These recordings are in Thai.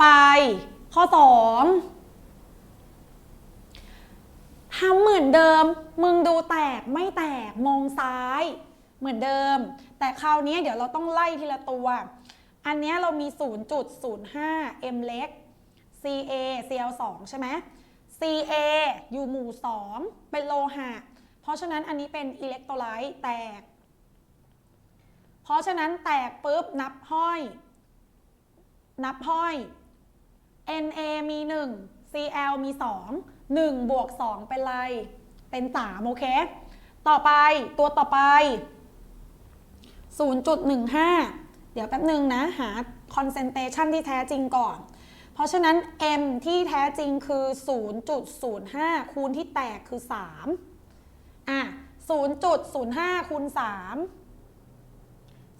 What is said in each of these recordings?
ไป ข้อ 2ทำเหมือนเดิม มึงดูแตกไม่แตกมองซ้าย เหมือนเดิม แต่คราวนี้เดี๋ยวเราต้องไล่ทีละตัว อันเนี้ยเรามี 0.05 m เล็ก CA CL2 ใช่ไหม CA อยู่หมู่ 2 เป็นโลหะ เพราะฉะนั้นอันนี้เป็นอิเล็กโทรไลต์แตก เพราะฉะนั้นแตกปุ๊บนับห้อย นับห้อย NA มี 1 CL มี 2 1 บวก 2 เป็นไร เป็น 3 โอเค ต่อไปตัวต่อไป 0.15 เดี๋ยวแป๊บหนึ่งนะ หา concentration ที่แท้จริงก่อน เพราะฉะนั้น M ที่แท้จริงคือ 0.05 คูณที่แตกคือ 3 อะ 0.05 คูณ 3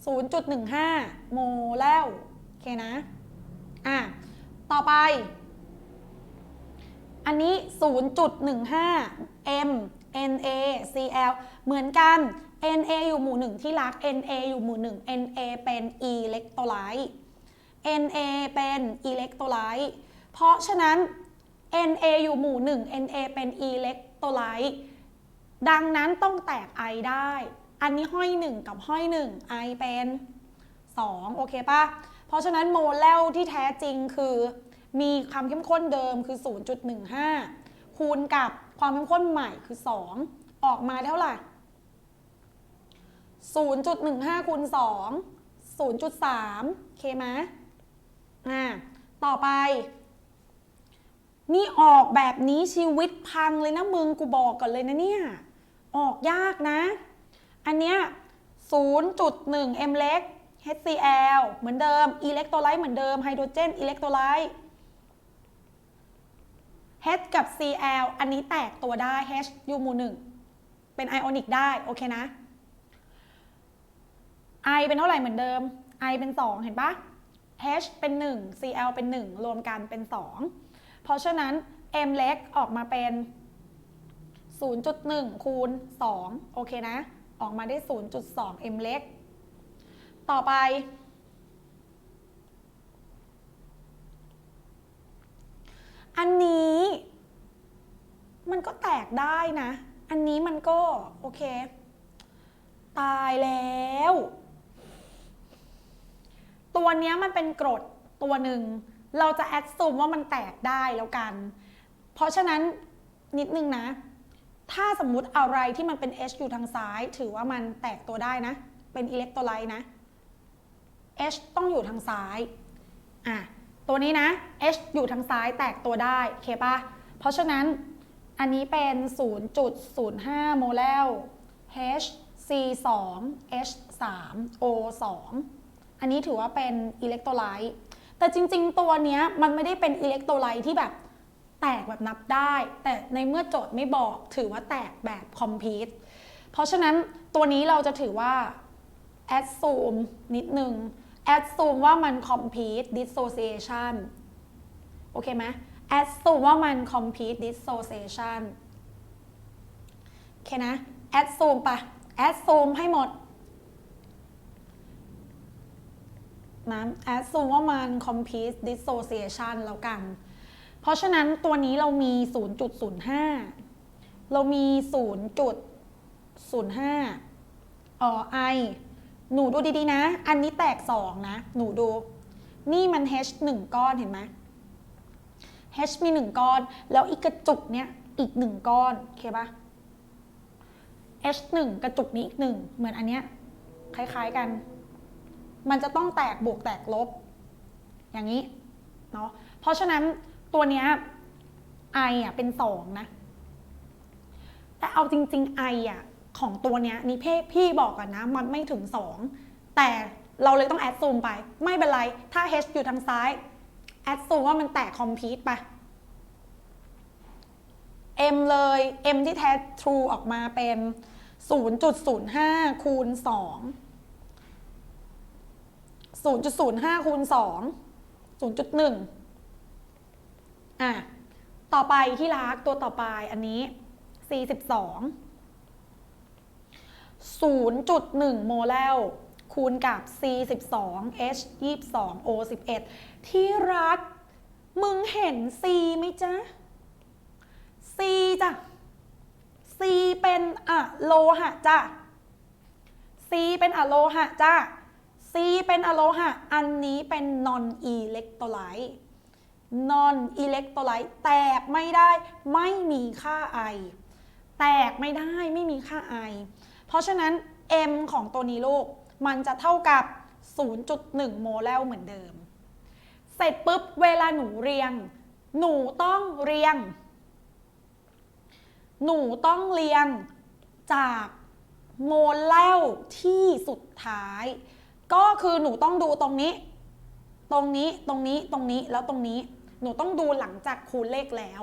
0.15 โมแล้ว โอเคนะ อะ ต่อไป อันนี้ 0.15 m na cl เหมือนกัน na อยู่หมู่1ที่รัก na อยู่หมู่1 na เป็นอิเล็กโทรไลต์ na เป็นอิเล็กโทรไลต์เพราะฉะนั้น na อยู่หมู่1 na เป็นอิเล็กโทรไลต์ดังนั้นต้องแตก i ได้ อันนี้ห้อย1กับห้อย1 i เป็น 2 โอเคปะ เพราะฉะนั้นโมเลลที่แท้จริงคือมีความเข้มข้นเดิมคือ 0.15 คูณกับความเข้มข้นใหม่คือ 2 ออกมาเท่าไหร่ 0.15 คูณ 2 0.3 เคไหมอ่า ต่อไป นี่ออกแบบนี้ชีวิตพังเลยนะมึงกูบอกก่อนเลยนะเนี่ย ออกยากนะ อันเนี้ย0.1 m เล็ก HCl เหมือนเดิมอิเล็กโทรไลต์เหมือนเดิมไฮโดรเจนอิเล็กโทรไลต์ H กับ Cl อันนี้แตกตัวได้ H อยู่หมู่หนึ่งเป็นไอออนิกได้ โอเคนะ I เป็นเท่าไหร่เหมือนเดิม I เป็น 2 เห็นปะ H เป็น 1 Cl เป็น 1 รวมกันเป็น 2 เพราะฉะนั้น M เล็กออกมาเป็น 0.1 คูณ 2 โอเคนะ ออกมาได้ 0.2 m เล็ก ต่อไป อันนี้ มันก็แตกได้นะ อันนี้มันก็ โอเค ตายแล้ว ตัวเนี้ยมันเป็นกรดตัวหนึ่ง เราจะแอดซูมว่ามันแตกได้แล้วกัน เพราะฉะนั้นนิดนึงนะถ้าสมมุติอะไรที่มันเป็น H อยู่ทางซ้าย ถือว่ามันแตกตัวได้นะ เป็นอิเล็กโทรไลต์นะ H ต้องอยู่ทางซ้ายอะตัวนี้นะ H อยู่ทางซ้ายแตกตัวได้โอเคปะเพราะฉะนั้นอันนี้เป็น 0.05 โมเลล H C 2 H 3 O 2อันนี้ถือว่าเป็นอิเล็กโทรไลต์แต่จริง ๆ ตัวเนี้ยมันไม่ได้เป็นอิเล็กโทรไลต์ที่แบบแตกแบบนับได้ แต่ในเมื่อโจทย์ไม่บอกถือว่าแตกแบบคอมพิวต์เพราะฉะนั้นตัวนี้เราจะถือว่า add zoom นิดนึง แอดซูมว่ามัน complete dissociation โอเคไหมแอดซูมว่ามัน complete dissociation โอเคนะแอดซูมปะแอดซูมให้หมดนะแอดซูมว่ามัน complete dissociation แล้วกัน เพราะฉะนั้นตัวนี้เรามี 0.05 เรามี 0.05 ออ i หนูดูดีๆนะ อันนี้แตก2นะ หนูดู นี่มัน H 1ก้อนเห็นไหม H มี 1 ก้อน แล้วอีกกระจุกเนี้ยอีก 1 ก้อนโอเคปะ H 1กระจุกนี้อีก 1 เหมือนอันเนี้ยคล้ายๆกัน มันจะต้องแตกบวกแตกลบ อย่างนี้เนาะ เพราะฉะนั้นตัวเนี้ย I อะเป็น 2 นะ แต่เอาจริงๆ I อะ ของตัวเนี้ยนี่พี่พี่บอกกันนะ มันไม่ถึง 2 แต่เราเลยต้องแอดซูมไป ไม่เป็นไรถ้า H อยู่ทางซ้ายแอดซูมว่ามันแตกคอมพิวต์ไป M เลย M ที่แท้ true ออกมาเป็น 0.05 คูณ 2 0.05 คูณ 2 0.1 อะ ต่อไปที่รักตัวต่อไปอันนี้ 42 0.1 โมเลลคูณกับ C 12 H 22 O 11 ที่รัก มึงเห็น C ไหมจ๊ะ C จ้ะ C เป็นอะโลหะจ้ะ C เป็นอะโลหะจ้ะ C เป็นอะโลหะ อันนี้เป็น non electrolyte non electrolyte แตกไม่ได้ ไม่มีค่าไอ แตกไม่ได้ไม่มีค่าไอ เพราะฉะนั้น M ของตัวนี้ลูกมันจะเท่ากับ 0.1 โมลลเหมือนเดิม เสร็จปุ๊บเวลาหนูเรียง หนูต้องเรียง หนูต้องเรียงจากโมลเลลที่สุดท้าย ก็คือหนูต้องดูตรงนี้ ตรงนี้ตรงนี้ตรงนี้แล้วตรงนี้ หนูต้องดูหลังจากคูณเลขแล้ว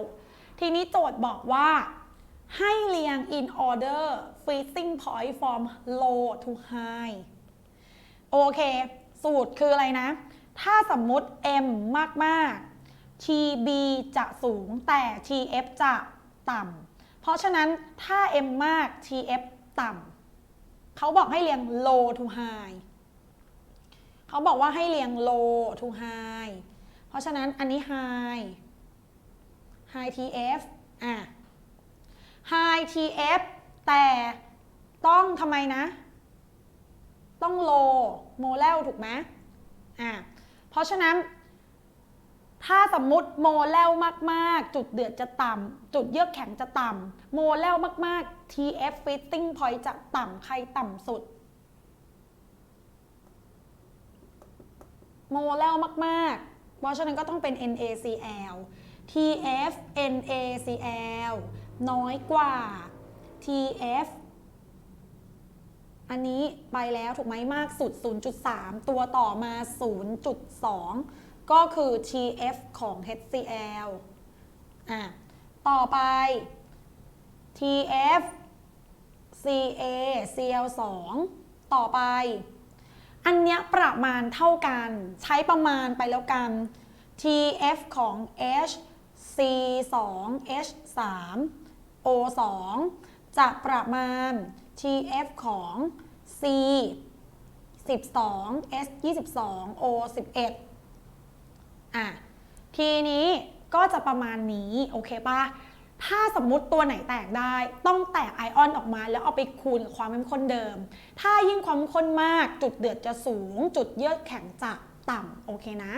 ทีนี้โจทย์บอกว่า ให้เรียง in order freezing point from low to high โอเค สูตรคืออะไรนะ ถ้าสมมุติ m มากมาก ๆ tb จะสูงแต่ tf จะต่ำ เพราะฉะนั้นถ้า m มาก tf ต่ำ เขาบอกให้เรียง low to high เขาบอกว่าให้เรียง low to high เพราะฉะนั้นอันนี้ high high tf อะ high tf แต่ต้องทำไมนะ ต้อง low โมเลลถูกไหมอะเพราะฉะนั้น ถ้าสมมุติโมเลลมากๆ จุดเดือดจะต่ำจุดเยือกแข็งจะต่ำโมเลลมากๆ TF fitting point จะต่ำใครต่ำสุดโมเลลมากๆ เพราะฉะนั้นก็ต้องเป็น NaCl TF NaCl น้อยกว่า TF อันนี้ไปแล้วถูกไหมมากสุด 0.3 ตัวต่อมา 0.2 ก็คือ TF ของ HCl อะ ต่อไป TF Ca Cl2 ต่อไป อันเนี้ยประมาณเท่ากัน ใช้ประมาณไปแล้วกัน TF ของ H C2 H3 O2 จะประมาณ TF ของ C 12 S 22 O 11อะ ทีนี้ก็จะประมาณนี้ โอเคปะถ้าสมมุติตัวไหนแตกได้ ต้องแตกไอออนออกมาแล้วเอาไปคูณกับความเข้มข้นเดิม ถ้ายิ่งความเข้มข้นมากจุดเดือดจะสูง จุดเยือกแข็งจะต่ำโอเคนะ